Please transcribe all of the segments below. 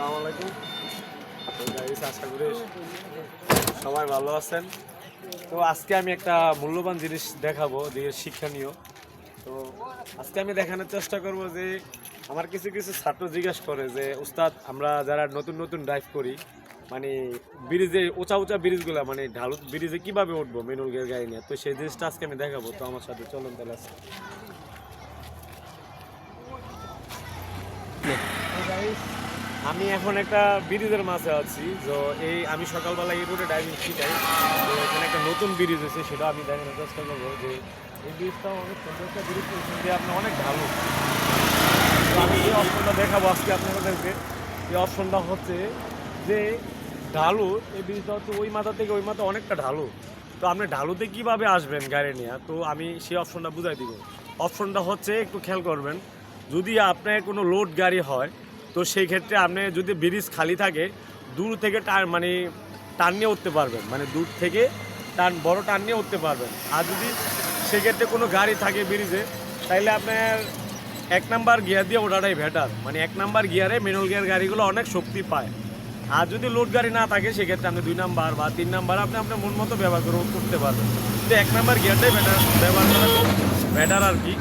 আসসালামু আলাইকুম। আশা করি সবাই ভালো আছেন। তো আজকে আমি একটা মূল্যবান জিনিস দেখাবো, যে শিক্ষণীয়। তো আজকে আমি দেখানোর চেষ্টা করব যে আমার কিছু কিছু ছাত্র জিজ্ঞাসা করে যে, উস্তাদ, আমরা যারা নতুন নতুন ড্রাইভ করি মানে ব্রিজে উঁচা উঁচা ব্রিজগুলো মানে ঢালু ব্রিজে কীভাবে উঠবো মেনুল গের গাড়ি নিয়ে? তো সেই জিনিসটা আজকে আমি দেখাবো। তো আমার সাথে চলুন তাহলে। আমি এখন একটা ব্রিজের মাঝে আছি। তো এই আমি সকালবেলা এই রোডে ড্রাইভিং শিখাই। তো এখানে একটা নতুন ব্রিজ আছে, সেটা আমি দেখানোর চেষ্টা করব যে এই ব্রিজটা অনেক সুন্দর একটা ব্রিজ দিয়ে আপনার অনেক ভালো। তো আমি এই অপশনটা দেখাবো আজকে আপনাদেরকে। এই অপশনটা হচ্ছে যে ঢালু, এই ব্রিজটা হচ্ছে ওই মাথা থেকে ওই মাথা অনেকটা ঢালু। তো আপনি ঢালুতে কীভাবে আসবেন গাড়ি নিয়ে? তো আমি সেই অপশনটা বুঝাই দিব। অপশনটা হচ্ছে একটু খেয়াল করবেন, যদি আপনার কোনো লোড গাড়ি হয় তো সেই ক্ষেত্রে আপনি যদি ব্রিজ খালি থাকে, দূর থেকে টান মানে টান নিয়ে উঠতে পারবেন। মানে দূর থেকে টান, বড় টান নিয়ে উঠতে পারবেন। আর যদি সেক্ষেত্রে কোনো গাড়ি থাকে ব্রিজে, তাইলে আপনার এক নাম্বার গিয়ার দিয়ে ওঠাটাই বেটার মানে এক নাম্বার গিয়ারে মেনুয়াল গিয়ার গাড়িগুলো অনেক শক্তি পায়। আর যদি লোড গাড়ি না থাকে সেক্ষেত্রে আপনি দুই নাম্বার বা তিন নাম্বার আপনি আপনার মন মতো ব্যবহার করে করতে পারবেন। তো এক নাম্বার গিয়ারটাই বেটার ব্যবহার করা বেটার আর কি।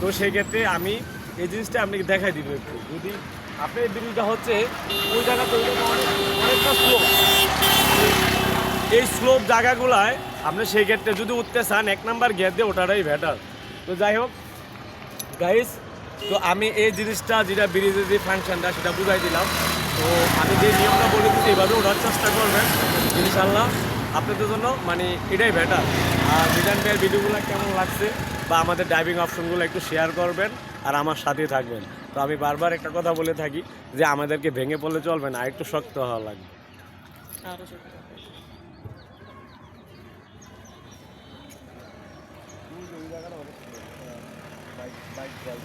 তো সেক্ষেত্রে আমি এই জিনিসটা আপনাকে দেখাই দিব একটু। যদি আপনি এই ব্রিজটা হচ্ছে ওই জায়গা অনেক অনেকটা স্লো এই স্লোপ জায়গাগুলায় আপনি সেই ক্ষেত্রে যদি উঠতে চান, এক নাম্বার গিয়ার দিয়ে ওঠাটাই বেটার তো যাই হোক গাইস তো আমি এই জিনিসটা, যেটা ব্রিজের যে ফাংশনটা সেটা বুঝাই দিলাম। তো আমি যে নিয়মটা বলে দিচ্ছি, এইভাবে ওঠার চেষ্টা করবেন। ইনশাল্লাহ আপনাদের জন্য মানে এটাই বেটার আর রিটার্ন পেয়ার ভিডিওগুলো কেমন লাগছে বা আমাদের ড্রাইভিং অপশনগুলো একটু শেয়ার করবেন আর আমার সাথে থাকবেন। তো আমি বারবার একটা কথা বলে থাকি যে আমাদেরকে ভেঙে পড়লে চলবে না আর একটু শক্ত হওয়া লাগবে। Bike bike